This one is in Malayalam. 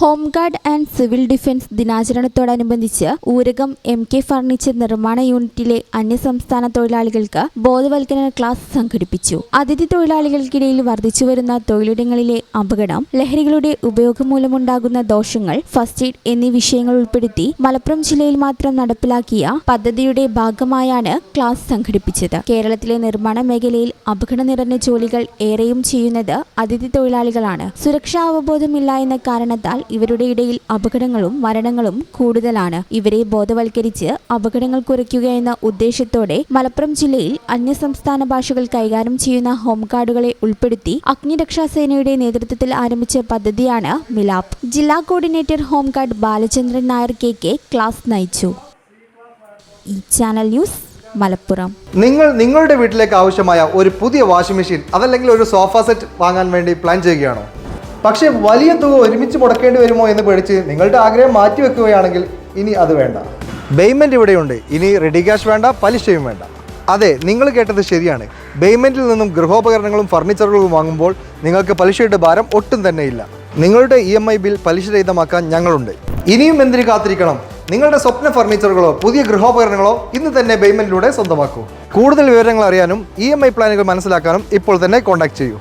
Home guard and civil defence ദിനാചരണത്തോടനുബന്ധിച്ച് Oorakam M K furniture നിർമ്മാണ യൂണിറ്റിലെ അന്യസംസ്ഥാന തൊഴിലാളികൾക്ക് ബോധവൽക്കരണ ക്ലാസ് സംഘടിപ്പിച്ചു. അതിഥി തൊഴിലാളികൾക്കിടയിൽ വർദ്ധിച്ചുവരുന്ന തൊഴിലിടങ്ങളിലെ അപകടം ലഹരികളുടെ ഉപയോഗം മൂലമുണ്ടാകുന്ന ദോഷങ്ങൾ ഫസ്റ്റ് എയ്ഡ് എന്നീ വിഷയങ്ങൾ ഉൾപ്പെടുത്തി മലപ്പുറം ജില്ലയിൽ മാത്രം നടപ്പിലാക്കിയ പദ്ധതിയുടെ ഭാഗമായാണ് ക്ലാസ് സംഘടിപ്പിച്ചത്. കേരളത്തിലെ നിർമ്മാണ മേഖലയിൽ അപകട നിറഞ്ഞ ജോലികൾ ഏറെയും ചെയ്യുന്നത് അതിഥി തൊഴിലാളികളാണ്. സുരക്ഷാ അവബോധമില്ല എന്ന കാരണത്താൽ ഇവരുടെ ഇടയിൽ അപകടങ്ങളും മരണങ്ങളും കൂടുതലാണ്. ഇവരെ ബോധവൽക്കരിച്ച് അപകടങ്ങൾ കുറയ്ക്കുക എന്ന ഉദ്ദേശത്തോടെ മലപ്പുറം ജില്ലയിൽ അന്യസംസ്ഥാന ഭാഷകൾ കൈകാര്യം ചെയ്യുന്ന ഹോംഗാർഡുകളെ ഉൾപ്പെടുത്തി അഗ്നിരക്ഷാസേനയുടെ നേതൃത്വത്തിൽ ആരംഭിച്ച പദ്ധതിയാണ് മിലാപ്. ജില്ലാ coordinator home guard Balachandran Nair K K class നയിച്ചു. Channel news Malappuram. നിങ്ങൾ നിങ്ങളുടെ വീട്ടിലേക്ക് ആവശ്യമായ ഒരു പുതിയ വാഷിംഗ് മെഷീൻ അതല്ലെങ്കിൽ ഒരു സോഫ സെറ്റ് വാങ്ങാൻ വേണ്ടി പ്ലാൻ ചെയ്യുകയാണോ? പക്ഷേ വലിയ തുക ഒരുമിച്ച് മുടക്കേണ്ടി വരുമോ എന്ന് പേടിച്ച് നിങ്ങളുടെ ആഗ്രഹം മാറ്റി വെക്കുകയാണെങ്കിൽ ഇനി അത് വേണ്ട. പേയ്മെന്റ് ഇവിടെയുണ്ട്. ഇനി റെഡി ക്യാഷ് വേണ്ട പലിശയും വേണ്ട. അതെ നിങ്ങൾ കേട്ടത് ശരിയാണ്. പേയ്മെന്റിൽ നിന്നും ഗൃഹോപകരണങ്ങളും ഫർണിച്ചറുകളും വാങ്ങുമ്പോൾ നിങ്ങൾക്ക് പലിശയുടെ ഭാരം ഒട്ടും തന്നെ ഇല്ല. നിങ്ങളുടെ ഇ എം ഐ ബിൽ പലിശരഹിതമാക്കാൻ ഞങ്ങളുണ്ട്. ഇനിയും എന്തിനു കാത്തിരിക്കണം? നിങ്ങളുടെ സ്വപ്ന ഫർണിച്ചറുകളോ പുതിയ ഗൃഹോപകരണങ്ങളോ ഇന്ന് തന്നെ പേയ്മെന്റിലൂടെ സ്വന്തമാക്കൂ. കൂടുതൽ വിവരങ്ങൾ അറിയാനും ഇ ഐ പ്ലാനുകൾ മനസ്സിലാക്കാനും ഇപ്പോൾ തന്നെ കോൺടാക്ട് ചെയ്യൂ.